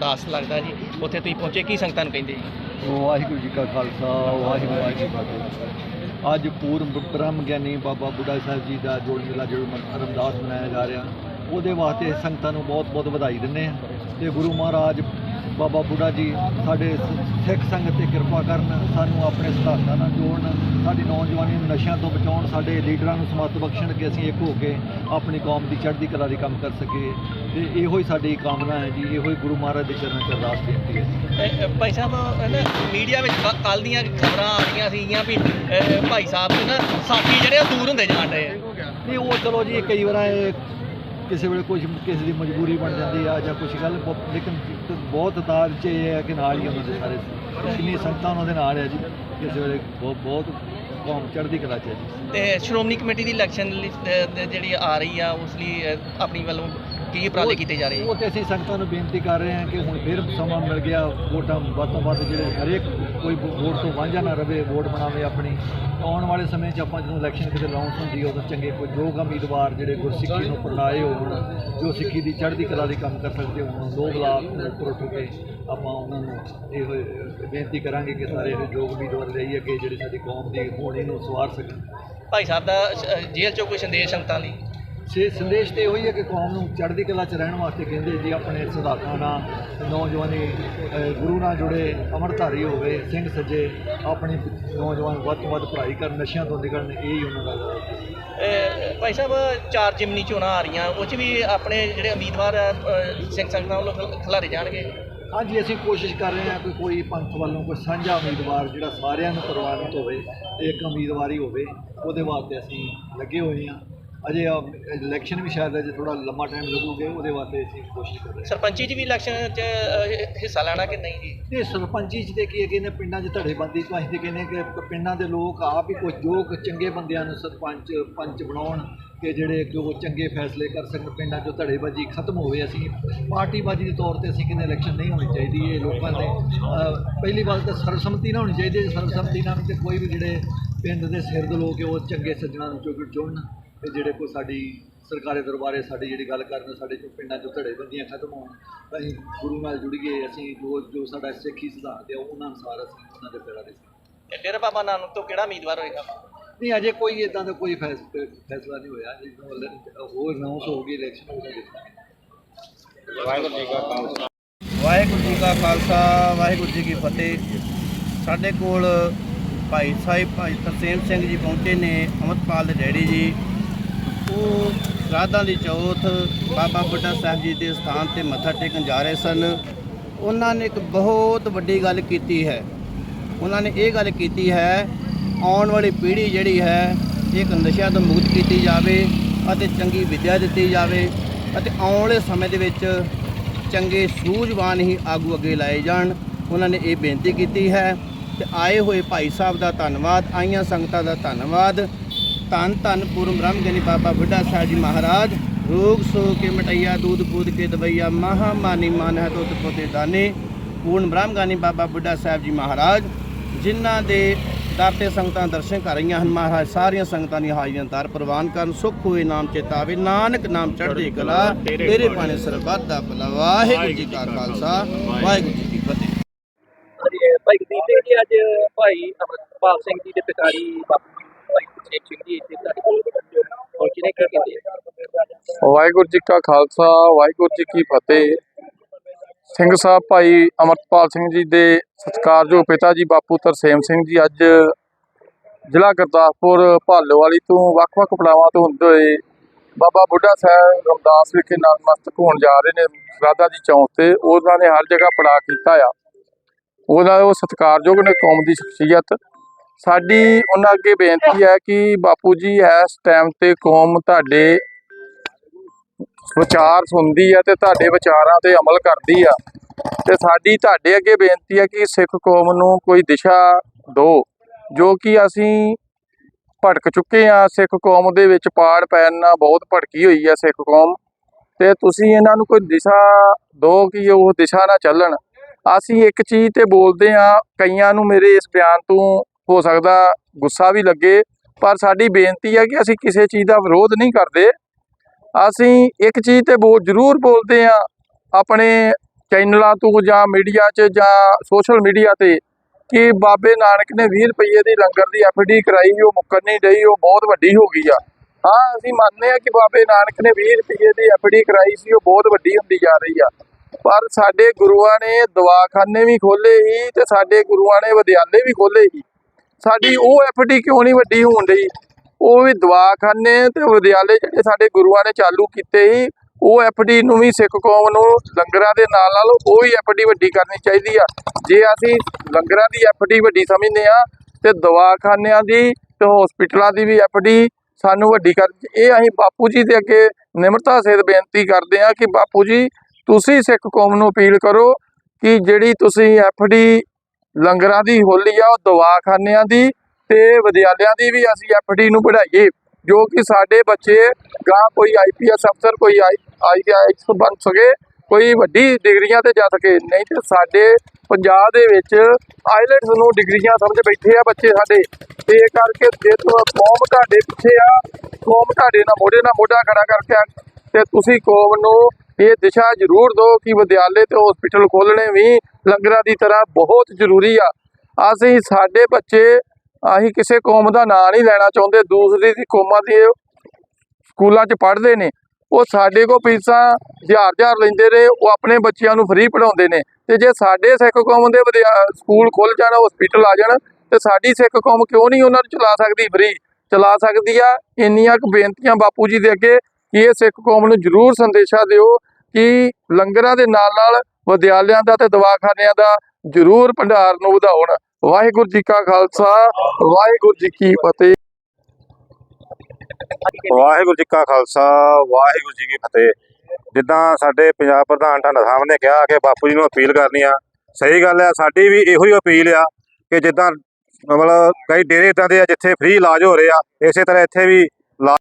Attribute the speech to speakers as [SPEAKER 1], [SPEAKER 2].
[SPEAKER 1] ਅਰਦਾਸ ਲੱਗਦਾ ਜੀ। ਉੱਥੇ ਤੁਸੀਂ ਪਹੁੰਚੇ, ਕੀ ਸੰਗਤਾਂ ਨੂੰ ਕਹਿੰਦੇ ਜੀ?
[SPEAKER 2] ਵਾਹਿਗੁਰੂ ਜੀ ਕਾ ਖਾਲਸਾ, ਵਾਹਿਗੁਰੂ ਜੀ ਕੀ ਫਤਿਹ। ਅੱਜ ਪੂਰਬ ਬ੍ਰਹਮ ਗਿਆਨੀ ਬਾਬਾ ਬੁੱਢਾ ਸਾਹਿਬ ਜੀ ਦਾ ਜੋੜ ਮੇਲਾ ਜੋ ਮ- ਰਮਦਾਸ ਮਨਾਇਆ ਜਾ ਰਿਹਾ। ਉਹਦੇ ਵਾਸਤੇ ਸੰਗਤਾਂ ਨੂੰ ਬਹੁਤ ਬਹੁਤ ਵਧਾਈ ਦਿੰਦੇ ਆ ਤੇ ਗੁਰੂ ਮਹਾਰਾਜ ਬਾਬਾ ਬੁੱਢਾ ਜੀ ਸਾਡੇ ਸਿੱਖ ਸੰਗਤ ਤੇ ਕਿਰਪਾ ਕਰਨ ਸਾਨੂੰ ਆਪਣੇ ਸਿਧਾਂਤਾਂ ਨਾਲ ਜੋੜਨ ਸਾਡੀ ਨੌਜਵਾਨੀ ਨੂੰ ਨਸ਼ਿਆਂ ਤੋਂ ਬਚਾਉਣ ਸਾਡੇ ਲੀਡਰਾਂ ਨੂੰ ਸਮੱਤ ਬਖਸ਼ਣ ਕਿ ਅਸੀਂ ਇੱਕ ਹੋ ਕੇ ਆਪਣੀ ਕੌਮ ਦੀ ਚੜ੍ਹਦੀ ਕਲਾ ਦੀ ਕੰਮ ਕਰ ਸਕੀਏ। ਤੇ ਇਹੋ ਹੀ ਸਾਡੀ ਕਾਮਨਾ ਹੈ ਜੀ ਇਹੋ ਹੀ ਗੁਰੂ ਮਹਾਰਾਜ ਦੇ ਚਰਨਾਂ 'ਚ ਅਰਦਾਸ ਬੇਨਤੀ ਹੈ
[SPEAKER 1] ਭਾਈ ਸਾਹਿਬ ਨਾ ਮੀਡੀਆ ਵਿੱਚ ਕੱਲ ਦੀਆਂ ਖਬਰਾਂ ਆ ਰਹੀਆਂ ਸੀਗੀਆਂ ਵੀ ਭਾਈ ਸਾਹਿਬ ਦੇ ਨਾ ਸਾਥੀ ਜਿਹੜੇ ਦੂਰ ਹੁੰਦੇ ਜਾਣ ਰਹੇ ਆ।
[SPEAKER 2] ਨਹੀਂ ਉਹ ਚਲੋ ਜੀ ਕਈ ਵਾਰ ਇਹ ਕਿਸੇ ਵੇਲੇ ਕੁਝ ਕਿਸੇ ਦੀ ਮਜਬੂਰੀ ਬਣ ਜਾਂਦੀ ਆ ਜਾਂ ਕੁਝ ਗੱਲ ਬ- ਲੇਕਿਨ ਬਹੁਤ ਤਾਰ ਚ ਇਹ ਹੈ ਕਿ ਨਾਲ ਹੀ ਉਹਨਾਂ ਦੇ ਸਾਰੇ ਕਿੰਨੀ ਸੰਗਤਾਂ ਉਹਨਾਂ ਦੇ ਨਾਲ ਹੈ ਜੀ। ਕਿਸੇ ਵੇਲੇ ਬਹੁਤ ਬਹੁਤ ਕੌਮ ਚੜ੍ਹਦੀ ਕਲਾ ਚ ਹੈ ਜੀ।
[SPEAKER 1] ਤੇ ਸ਼੍ਰੋਮਣੀ ਕਮੇਟੀ ਦੀ ਇਲੈਕਸ਼ਨ ਜਿਹੜੀ ਆ ਰਹੀ ਆ ਉਸ ਲਈ ਅ, ਆਪਣੀ ਵੱਲੋਂ ਕੀ ਉਪਰਾਲੇ ਕੀਤੇ ਜਾ ਰਹੇ
[SPEAKER 2] ਉਹ ਤੇ ਅਸੀਂ ਸੰਗਤਾਂ ਨੂੰ ਬੇਨਤੀ ਕਰ ਰਹੇ ਹਾਂ ਕਿ ਹੁਣ ਫਿਰ ਸਮਾਂ ਮਿਲ ਗਿਆ ਵੋਟਾਂ ਵੱਧ ਤੋਂ ਵੱਧ ਜਿਹੜੇ ਹਰੇਕ ਕੋਈ ਵੋਟ ਤੋਂ ਵਾਂਝਾ ਨਾ ਰਵੇ ਵੋਟ ਬਣਾਵੇ ਆਪਣੀ। ਆਉਣ ਵਾਲੇ ਸਮੇਂ 'ਚ ਆਪਾਂ ਜਦੋਂ ਇਲੈਕਸ਼ਨ ਕਿਤੇ ਲਾਉਂਸ ਹੁੰਦੀ ਉਦੋਂ ਚੰਗੇ ਕੋਈ ਯੋਗ ਉਮੀਦਵਾਰ ਜਿਹੜੇ ਗੁਰਸਿੱਖੀ ਨੂੰ ਅਪਣਾਏ ਹੋਣ ਜੋ ਸਿੱਖੀ ਦੀ ਚੜ੍ਹਦੀ ਕਲਾ ਦੀ ਕੰਮ ਕਰ ਸਕਦੇ ਹੋਣ ਲੋਕ ਲਾਭ ਉੱਪਰ ਉੱਠ ਕੇ ਆਪਾਂ ਉਹਨਾਂ ਨੂੰ ਇਹੋ ਬੇਨਤੀ ਕਰਾਂਗੇ ਕਿ ਸਾਰੇ ਇਹ ਯੋਗ ਉਮੀਦਵਾਰ ਲਈ ਅੱਗੇ ਜਿਹੜੀ ਸਾਡੀ ਕੌਮ ਦੀ ਹੋਣੀ ਨੂੰ ਸਵਾਰ ਸਕਣ।
[SPEAKER 1] ਭਾਈ ਸਾਹਿਬ ਦਾ ਜੇਲ੍ਹ ਚੋਂ ਕੋਈ ਸੰਦੇਸ਼ ਸੰਗਤਾਂ ਲਈ
[SPEAKER 2] ਸੇ ਸੰਦੇਸ਼ ਤੇ ਇਹੋ ਹੀ ਕਿ ਕੌਮ ਨੂੰ ਚੜ੍ਹਦੀ ਕਲਾ 'ਚ ਰਹਿਣ ਵਾਸਤੇ ਕਹਿੰਦੇ ਜੀ ਆਪਣੇ ਸਿਧਾਂਤਾਂ ਨਾਲ ਨੌਜਵਾਨੀ ਗੁਰੂ ਨਾਲ ਜੁੜੇ ਅਮਰਧਾਰੀ ਹੋਵੇ ਸਿੰਘ ਸੱਜੇ ਆਪਣੀ ਨੌਜਵਾਨ ਵੱਧ ਤੋਂ ਵੱਧ ਪੜ੍ਹਾਈ ਕਰਨ ਨਸ਼ਿਆਂ ਤੋਂ ਨਿਕਲਣ ਇਹ ਹੀ ਉਹਨਾਂ ਦਾ
[SPEAKER 1] ਭਾਈ ਸਾਹਿਬ ਚਾਰ ਜਿਮਨੀ ਚੋਣਾਂ ਆ ਰਹੀਆਂ ਉਹ 'ਚ ਵੀ ਆਪਣੇ ਜਿਹੜੇ ਉਮੀਦਵਾਰ ਸਿੰਘ ਸੰਗਤਾਂ ਵੱਲੋਂ ਖਿਲ- ਖਿਲਾਰੇ ਜਾਣਗੇ?
[SPEAKER 2] ਹਾਂਜੀ ਅਸੀਂ ਕੋਸ਼ਿਸ਼ ਕਰ ਰਹੇ ਹਾਂ ਕਿ ਕੋਈ ਪੰਥ ਵੱਲੋਂ ਕੋਈ ਸਾਂਝਾ ਉਮੀਦਵਾਰ ਜਿਹੜਾ ਸਾਰਿਆਂ ਨੂੰ ਪ੍ਰਵਾਨਿਤ ਹੋਵੇ ਇੱਕ ਉਮੀਦਵਾਰੀ ਹੋਵੇ ਉਹਦੇ ਵਾਸਤੇ ਅਸੀਂ ਲੱਗੇ ਹੋਏ ਹਾਂ। ਅਜੇ ਇਲੈਕਸ਼ਨ ਵੀ ਸ਼ਾਇਦ ਅਜੇ ਥੋੜਾ ਲੰਮਾ ਟਾਈਮ ਲੱਗੂਗਾ ਉਹਦੇ ਵਾਸਤੇ ਅਸੀਂ ਕੋਸ਼ਿਸ਼ ਕਰ ਰਹੇ
[SPEAKER 1] ਸਰਪੰਚੀ 'ਚ ਵੀ ਇਲੈਕਸ਼ਨ 'ਚ ਹਿੱਸਾ ਲੈਣਾ ਕਿ ਨਹੀਂ ਜੀ?
[SPEAKER 2] ਤੇ ਸਰਪੰਚੀ ਚ ਤੇ ਕੀ ਹੈ ਕਿ ਇਹਨੇ ਪਿੰਡਾਂ 'ਚ ਧੜੇਬੰਦੀ ਤੋਂ ਅਸੀਂ ਤੇ ਕਹਿੰਦੇ ਕਿ ਪਿੰਡਾਂ ਦੇ ਲੋਕ ਆਪ ਹੀ ਕੁਝ ਜੋ ਚੰਗੇ ਬੰਦਿਆਂ ਨੂੰ ਸਰਪੰਚ ਪੰਚ ਬਣਾਉਣ ਕਿ ਜਿਹੜੇ ਜੋ ਚੰਗੇ ਫੈਸਲੇ ਕਰ ਸਕਣ ਪਿੰਡਾਂ 'ਚੋਂ ਧੜੇਬਾਜ਼ੀ ਖਤਮ ਹੋਵੇ ਅਸੀਂ ਪਾਰਟੀਬਾਜ਼ੀ ਦੇ ਤੌਰ ਤੇ ਅਸੀਂ ਕਹਿੰਦੇ ਇਲੈਕਸ਼ਨ ਨਹੀਂ ਹੋਣੀ ਚਾਹੀਦੀ ਇਹ ਲੋਕਾਂ ਦੇ ਪਹਿਲੀ ਗੱਲ ਤਾਂ ਸਰਬਸੰਮਤੀ ਨਾਲ ਹੋਣੀ ਚਾਹੀਦੀ ਹੈ ਸਰਬਸੰਮਤੀ ਨਾਲ ਤੇ ਕੋਈ ਵੀ ਜਿਹੜੇ ਪਿੰਡ ਦੇ ਸਿਰ ਦੇ ਲੋਕ ਉਹ ਚੰਗੇ ਸੱਜਣਾ ਨੂੰ ਚੁਣ ਚੁਣਨ ਤੇ ਜਿਹੜੇ ਕੋਈ ਸਾਡੀ ਸਰਕਾਰੀ ਦਰਬਾਰੇ ਸਾਡੀ ਜਿਹੜੀ ਗੱਲ ਕਰਨ ਸਾਡੇ ਜੋ ਪਿੰਡਾਂ 'ਚੋਂ ਧੜੇਬੰਦੀਆਂ ਖਤਮ ਹੋਣ ਤਾਂ ਅਸੀਂ ਗੁਰੂ ਨਾਲ ਜੁੜ ਗਏ ਅਸੀਂ ਜੋ ਜੋ ਸਾਡਾ ਸਿੱਖੀ ਸਿਧਾਂਤ ਹੈ ਉਹਨਾਂ ਅਨੁਸਾਰ ਅਸੀਂ ਉਹਨਾਂ ਦੇ ਪੈਰਾਂ ਦੇ
[SPEAKER 1] ਤੇ ਡੇਰਾ ਬਾਬਾ ਨਾਨਕ ਤੋਂ ਕਿਹੜਾ ਉਮੀਦਵਾਰ ਹੋਏਗਾ?
[SPEAKER 2] ਨਹੀਂ ਅਜੇ ਕੋਈ ਇਦਾਂ ਦਾ ਕੋਈ ਫੈਸ- ਫੈਸਲਾ ਨਹੀਂ ਹੋਇਆ ਜਦੋਂ ਹੋਰ ਅਨਾਉਂਸ ਹੋ ਗਈ ਇਲੈਕਸ਼ਨ ਹੋ ਗਈ।
[SPEAKER 3] ਵਾਹਿਗੁਰੂ ਜੀ ਕਾ ਖਾਲਸਾ। ਵਾਹਿਗੁਰੂ ਜੀ ਕੀ ਫਤਿਹ। ਸਾਡੇ ਕੋਲ ਭਾਈ ਸਾਹਿਬ ਭਾਈ ਤਰਸੇਮ ਸਿੰਘ ਜੀ ਪਹੁੰਚੇ ਨੇ ਅਮਰਪਾਲ ਦੇ ਡੈਡੀ ਜੀ। ਸ਼ਰਾਧਾਂ ਦੀ ਚੌਥ ਬਾਬਾ ਬੁੱਢਾ ਸਾਹਿਬ ਜੀ ਦੇ ਸਥਾਨ ਤੇ ਮੱਥਾ ਟੇਕਣ ਜਾ ਰਹੇ ਸਨ। ਉਹਨਾਂ ਨੇ ਇੱਕ ਬਹੁਤ ਵੱਡੀ ਗੱਲ ਕੀਤੀ ਹੈ। ਉਹਨਾਂ ਨੇ ਇਹ ਗੱਲ ਕੀਤੀ ਹੈ, ਆਉਣ ਵਾਲੀ ਪੀੜ੍ਹੀ ਜਿਹੜੀ ਹੈ ਇੱਕ ਨਸ਼ਿਆਂ ਤੋਂ ਮੁਕਤ ਕੀਤੀ ਜਾਵੇ ਅਤੇ ਚੰਗੀ ਵਿੱਦਿਆ ਦਿੱਤੀ ਜਾਵੇ ਅਤੇ ਆਉਣ ਵਾਲੇ ਸਮੇਂ ਦੇ ਵਿੱਚ ਚੰਗੇ ਸੂਝਵਾਨ ਹੀ ਆਗੂ ਅੱਗੇ ਲਾਏ ਜਾਣ। ਉਹਨਾਂ ਨੇ ਇਹ ਬੇਨਤੀ ਕੀਤੀ ਹੈ ਤੇ ਆਏ ਹੋਏ ਭਾਈ ਸਾਹਿਬ ਦਾ ਧੰਨਵਾਦ, ਆਈਆਂ ਸੰਗਤਾਂ ਦਾ ਧੰਨਵਾਦ ਧੰਨ ਧੰਨ ਪੂਰਨ ਬ੍ਰਹਮ ਗਿਆਨੀ ਬਾਬਾ ਬੁੱਢਾ ਸਾਹਿਬ ਜੀ ਮਹਾਰਾਜ। ਰੋਗ ਸੋ ਕੇ ਮਟਈਆ ਦੂਧ ਬੂਦ ਕੇ ਦਵਈਆ ਮਹਾ ਮਾਨੀ ਮਾਨ ਹੈ ਦੁੱਧ ਪੋਤੇ ਦਾਨੇ। ਪੂਰਨ ਬ੍ਰਹਮ ਗਿਆਨੀ ਬਾਬਾ ਬੁੱਢਾ ਸਾਹਿਬ ਜੀ ਮਹਾਰਾਜ ਜਿਨ੍ਹਾਂ ਦੇ ਦਰ ਤੇ ਸੰਗਤਾਂ ਦਰਸ਼ਨ ਕਰ ਰਹੀਆਂ ਹਨ ਮਹਾਰਾਜ ਸਾਰੀਆਂ ਸੰਗਤਾਂ ਦੀ ਹਾਜ਼ਰੀਆਂ ਦਰ ਪ੍ਰਵਾਨ ਕਰਨ। ਸੁਖ ਹੋਏ ਨਾਮ ਚੇਤਾਵੇ ਨਾਨਕ ਨਾਮ ਚੜ੍ਹਦੀ ਕਲਾ ਤੇਰੇ ਪਾਣੇ ਸਰਬੱਤ ਦਾ ਭਲਾ। ਵਾਹਿਗੁਰੂ ਜੀ ਕਾ ਖਾਲਸਾ ਵਾਹਿਗੁਰੂ ਜੀ ਕੀ ਫਤਿਹ।
[SPEAKER 1] ਭਾਈ ਬੀਤੇ ਜੀ ਅੱਜ ਭਾਈ ਅਮਰਪਾਲ ਸਿੰਘ ਜੀ ਦੇ ਪਿਤਾਰੀ ਬਾਪੂ
[SPEAKER 4] ਵਾਹਿਗੁਰੂ ਜੀ ਕਾ ਖਾਲਸਾ, ਵਾਹਿਗੁਰੂ ਜੀ ਕੀ ਫਤਿਹ। ਸਿੰਘ ਸਾਹਿਬ ਭਾਈ ਅਮਰਪਾਲ ਸਿੰਘ ਜੀ ਦੇ ਸਤਿਕਾਰਯੋਗ ਪਿਤਾ ਜੀ ਬਾਪੂ ਤਰਸੇਮ ਸਿੰਘ ਜੀ ਅੱਜ ਜ਼ਿਲ੍ਹਾ ਗੁਰਦਾਸਪੁਰ ਭਾਲੋਵਾਲੀ ਤੋਂ ਵੱਖ-ਵੱਖ ਪੜਾਵਾਂ ਤੋਂ ਹੁੰਦੇ ਹੋਏ ਬਾਬਾ ਬੁੱਢਾ ਸਾਹਿਬ ਰਮਦਾਸ ਵਿਖੇ ਨਤਮਸਤਕ ਹੋਣ ਜਾ ਰਹੇ ਨੇ ਸ਼ਰਾਧਾ ਦੀ ਚੌਂਕ ਤੇ। ਉਹਨਾਂ ਨੇ ਹਰ ਜਗ੍ਹਾ ਪੜਾ ਕੀਤਾ ਆ। ਉਹਦਾ ਉਹ ਸਤਿਕਾਰਯੋਗ ਨੇ ਕੌਮ ਦੀ ਸ਼ਖਸੀਅਤ। ਸਾਡੀ ਉਹਨਾਂ ਅੱਗੇ ਬੇਨਤੀ ਹੈ ਕਿ ਬਾਪੂ ਜੀ ਇਸ ਟਾਈਮ ਤੇ ਕੌਮ ਤੁਹਾਡੇ ਵਿਚਾਰ ਸੁਣਦੀ ਹੈ ਤੇ ਤੁਹਾਡੇ ਵਿਚਾਰਾਂ ਤੇ ਅਮਲ ਕਰਦੀ ਆ। ਤੇ ਸਾਡੀ ਤੁਹਾਡੇ ਅੱਗੇ ਬੇਨਤੀ ਹੈ ਕਿ ਸਿੱਖ ਕੌਮ ਨੂੰ ਕੋਈ ਦਿਸ਼ਾ ਦਿਓ ਜੋ ਕਿ ਅਸੀਂ ਭਟਕ ਚੁੱਕੇ ਆ ਸਿੱਖ ਕੌਮ ਦੇ ਵਿੱਚ ਪਾੜ ਪੈਣ ਨਾਲ ਬਹੁਤ ਭਟਕੀ ਹੋਈ ਆ ਸਿੱਖ ਕੌਮ। ਤੇ ਤੁਸੀਂ ਇਹਨਾਂ ਨੂੰ ਕੋਈ ਦਿਸ਼ਾ ਦਿਓ ਕਿ ਉਹ ਦਿਸ਼ਾ ਨਾਲ ਚੱਲਣ। ਅਸੀਂ ਇੱਕ ਚੀਜ਼ ਤੇ ਬੋਲਦੇ ਆ, ਕਈਆਂ ਨੂੰ ਮੇਰੇ ਇਸ ਬਿਆਨ ਤੋਂ ਹੋ ਸਕਦਾ ਗੁੱਸਾ ਵੀ ਲੱਗੇ, ਪਰ ਸਾਡੀ ਬੇਨਤੀ ਹੈ ਕਿ ਅਸੀਂ ਕਿਸੇ ਚੀਜ਼ ਦਾ ਵਿਰੋਧ ਨਹੀਂ ਕਰਦੇ। ਅਸੀਂ ਇੱਕ ਚੀਜ਼ ਤੇ ਬਹੁਤ ਜ਼ਰੂਰ ਬੋਲਦੇ ਆ ਆਪਣੇ ਚੈਨਲਾਂ ਤੋਂ ਜਾਂ ਮੀਡੀਆ 'ਚ ਜਾਂ ਸੋਸ਼ਲ ਮੀਡੀਆ ਤੇ, ਕਿ ਬਾਬੇ ਨਾਨਕ ਨੇ 20 ਰੁਪਏ ਦੀ ਲੰਗਰ ਦੀ ਐਫਡੀ ਕਰਾਈ, ਉਹ ਮੁੱਕਰ ਨਹੀਂ ਰਹੀ, ਉਹ ਬਹੁਤ ਵੱਡੀ ਹੋ ਗਈ ਆ। ਹਾਂ, ਅਸੀਂ ਮੰਨਦੇ ਆ ਕਿ ਬਾਬੇ ਨਾਨਕ ਨੇ 20 ਰੁਪਏ ਦੀ ਐਫਡੀ ਕਰਾਈ ਸੀ, ਉਹ ਬਹੁਤ ਵੱਡੀ ਹੁੰਦੀ ਜਾ ਰਹੀ ਆ। ਪਰ ਸਾਡੇ ਗੁਰੂਆਂ ਨੇ ਦਵਾਖਾਨੇ ਵੀ ਖੋਲੇ ਸੀ ਤੇ ਸਾਡੇ ਗੁਰੂਆਂ ਨੇ ਵਿਦਿਆਲੇ ਵੀ ਖੋਲੇ ਸੀ। ਸਾਡੀ ਉਹ ਐਫਡੀ ਕਿਉਂ ਨਹੀਂ ਵੱਡੀ ਹੋਣ ਰਹੀ ਉਹ ਵੀ ਦਵਾਖਾਨੇ ਤੇ ਵਿਦਿਆਲੇ ਜਿਹੜੇ ਸਾਡੇ ਗੁਰੂਆਂ ਨੇ ਚਾਲੂ ਕੀਤੇ ਸੀ, ਉਹ ਐਫਡੀ ਨੂੰ ਵੀ ਸਿੱਖ ਕੌਮ ਨੂੰ ਲੰਗਰਾਂ ਦੇ ਨਾਲ ਨਾਲ ਉਹ ਵੀ ਐਫਡੀ ਵੱਡੀ ਕਰਨੀ ਚਾਹੀਦੀ ਆ। ਜੇ ਅਸੀਂ ਲੰਗਰਾਂ ਦੀ ਐਫਡੀ ਵੱਡੀ ਸਮਝਦੇ ਆ ਤੇ ਦਵਾਖਾਨਿਆਂ ਦੀ ਤੇ ਹਸਪੀਟਲਾਂ ਦੀ ਵੀ ਐਫਡੀ ਸਾਨੂੰ ਵੱਡੀ ਕਰ, ਇਹ ਅਸੀਂ ਬਾਪੂ ਜੀ ਦੇ ਅੱਗੇ ਨਿਮਰਤਾ ਸਹਿਤ ਬੇਨਤੀ ਕਰਦੇ ਆ ਕਿ ਬਾਪੂ ਜੀ, ਤੁਸੀਂ ਸਿੱਖ ਕੌਮ ਨੂੰ ਅਪੀਲ ਕਰੋ ਕਿ ਜਿਹੜੀ ਤੁਸੀਂ ਐਫਡੀ ਲੰਗਰਾਂ ਦੀ ਹੋਲੀ ਆ, ਉਹ ਦਵਾਖਾਨਿਆਂ ਦੀ ਤੇ ਵਿਦਿਆਲਿਆਂ ਦੀ ਵੀ ਅਸੀਂ ਐਫਡੀ ਨੂੰ ਵਧਾਈਏ ਜੋ ਕਿ ਸਾਡੇ ਬੱਚੇ ਗਾਂ ਕੋਈ ਆਈਪੀਐਸ ਅਫਸਰ, ਕੋਈ ਆਈਆਈਐਸ ਬਣ ਸਕੇ, ਕੋਈ ਵੱਡੀ ਡਿਗਰੀਆਂ ਤੇ ਜਾ ਸਕੇ। ਨਹੀਂ ਤੇ ਸਾਡੇ ਪੰਜਾਬ ਦੇ ਵਿੱਚ ਆਈਲੈਟਸ ਨੂੰ ਡਿਗਰੀਆਂ ਸਮਝ ਬੈਠੇ ਆ ਬੱਚੇ ਸਾਡੇ। ਤੇ ਇਹ ਕਰਕੇ ਜੇ ਕੌਮ ਤੁਹਾਡੇ ਪਿੱਛੇ ਆ, ਕੌਮ ਤੁਹਾਡੇ ਨਾਲ ਮੋਢੇ ਨਾਲ ਮੋਢਾ ਖੜਾ ਕਰਕੇ ਆ। ਤੇ ਤੁਸੀਂ ਕੌਮ ਨੂੰ ਇਹ ਦਿਸ਼ਾ ਜ਼ਰੂਰ ਦਿਓ ਕਿ ਵਿਦਿਆਲੇ ਤੇ ਹਸਪੀਟਲ ਖੋਲਣੇ ਵੀ ਲੰਗਰਾਂ ਦੀ ਤਰ੍ਹਾਂ ਬਹੁਤ ਜ਼ਰੂਰੀ ਆ। ਅਸੀਂ ਸਾਡੇ ਬੱਚੇ, ਅਸੀਂ ਕਿਸੇ ਕੌਮ ਦਾ ਨਾਂ ਨਹੀਂ ਲੈਣਾ ਚਾਹੁੰਦੇ, ਦੂਸਰੀ ਦੀ ਕੌਮਾਂ ਦੇ ਸਕੂਲਾਂ 'ਚ ਪੜ੍ਹਦੇ ਨੇ। ਉਹ ਸਾਡੇ ਕੋਲ ਫੀਸਾਂ ਹਜ਼ਾਰ ਹਜ਼ਾਰ ਲੈਂਦੇ ਨੇ, ਉਹ ਆਪਣੇ ਬੱਚਿਆਂ ਨੂੰ ਫ੍ਰੀ ਪੜਾਉਂਦੇ ਨੇ। ਤੇ ਜੇ ਸਾਡੇ ਸਿੱਖ ਕੌਮ ਦੇ ਵਿਦਿਆ- ਸਕੂਲ ਖੁੱਲ ਜਾਣ ਹਸਪੀਟਲ ਆ ਜਾਣ, ਤੇ ਸਾਡੀ ਸਿੱਖ ਕੌਮ ਕਿਉਂ ਨਹੀਂ ਉਹਨਾਂ ਨੂੰ ਚਲਾ ਸਕਦੀ ਫ੍ਰੀ ਚਲਾ ਸਕਦੀ ਆ ਇੰਨੀਆਂ ਕੁ ਬੇਨਤੀਆਂ ਬਾਪੂ ਜੀ ਦੇ ਅੱਗੇ ਕਿ ਇਹ ਸਿੱਖ ਕੌਮ ਨੂੰ ਜ਼ਰੂਰ ਸੰਦੇਸ਼ਾ ਦਿਓ ਕਿ ਲੰਗਰਾਂ ਦੇ ਨਾਲ ਨਾਲ ਵਿਦਿਆਲਿਆਂ ਦਾ ਤੇ ਦਵਾਖਾਨਿਆਂ ਦਾ ਜ਼ਰੂਰ ਭੰਡਾਰ ਨੂੰ ਵਧਾਉਣ। ਵਾਹਿਗੁਰੂ ਜੀ ਕਾ ਖਾਲਸਾ, ਵਾਹਿਗੁਰੂ ਜੀ ਕੀ ਫਤਿਹ।
[SPEAKER 5] ਵਾਹਿਗੁਰੂ ਜੀ ਕਾ ਖਾਲਸਾ, ਵਾਹਿਗੁਰੂ ਜੀ ਕੀ ਫਤਿਹ। ਜਿੱਦਾਂ ਸਾਡੇ ਪੰਜਾਬ ਪ੍ਰਧਾਨ ਢਾਂਡਾ ਸਾਹਿਬ ਨੇ ਕਿਹਾ ਕਿ ਬਾਪੂ ਜੀ ਨੂੰ ਅਪੀਲ ਕਰਨੀ ਆ, ਸਹੀ ਗੱਲ ਆ, ਸਾਡੀ ਵੀ ਇਹੋ ਹੀ ਅਪੀਲ ਆ ਕਿ ਜਿੱਦਾਂ ਮਤਲਬ ਕਈ ਡੇਰੇ ਇਦਾਂ ਦੇ ਆ ਜਿੱਥੇ ਫ੍ਰੀ ਇਲਾਜ ਹੋ ਰਹੇ ਆ, ਇਸੇ ਤਰ੍ਹਾਂ ਇੱਥੇ ਵੀ ਇਲਾਜ